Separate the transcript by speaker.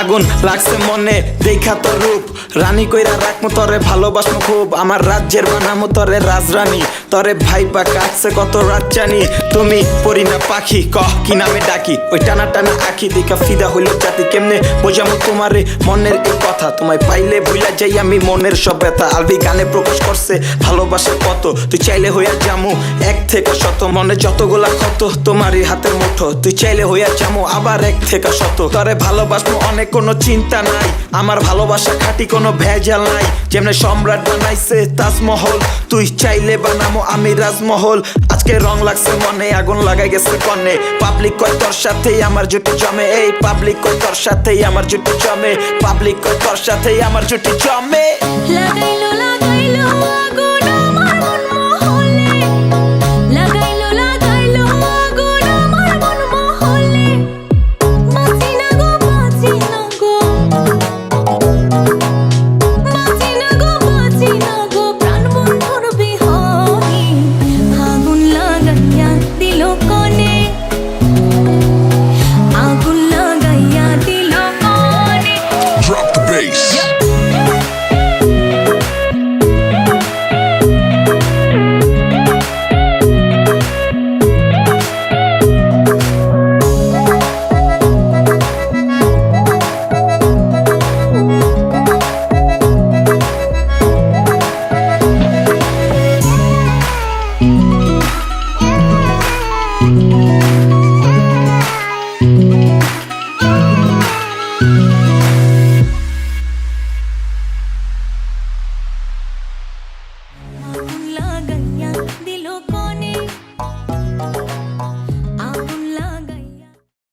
Speaker 1: আগুন লাগছে মনে দেখা তো রূপ। রানী কইরা রাখমু, তরে ভালোবাসমু খুব। আমার রাজ্যের বানামু, তরে রাজরানী। তরে ভাই বা কাটছে কত রাত জানি তুমি পরি না পাখি, কহ কি নামে ডাকি। ওই টানা টানা আখি দেখা ফিদা হইল জাতি। কেমনে বোঝামু তোমারে মনের এই কথা? তোমায় পাইলে ভুলা যাই আমি মনের সব ব্যথা। আলবি গানে প্রকাশ করছে ভালোবাসা কত? তুই চাইলে হইয়া জামু এক থেকে শত। মনে যতগুলা কত তোমারই হাতের মুঠো। তুই চাইলে হইয়া জামু আবার এক থেকে শত। তরে ভালোবাসবো অনেক, কোনো চিন্তা নাই। আমার ভালোবাসা খাটি কোনো ভেজাল নাই। যেমন সম্রাট বানাইছে তাজমহল, তুই চাইলে বানামো আমি রাজমহল। আজকে রং লাগছে মনে, আগুন লাগাই গেছে কনে। পাবলিক কয় তোর সাথেই আমার জুটি জমে, এই পাবলিক কয় তোর সাথেই আমার জুটি জমে। পাবলিক কয় তোর সাথেই আমার জুটি জমে।
Speaker 2: লাগাইলো লাগাইলো, আগুন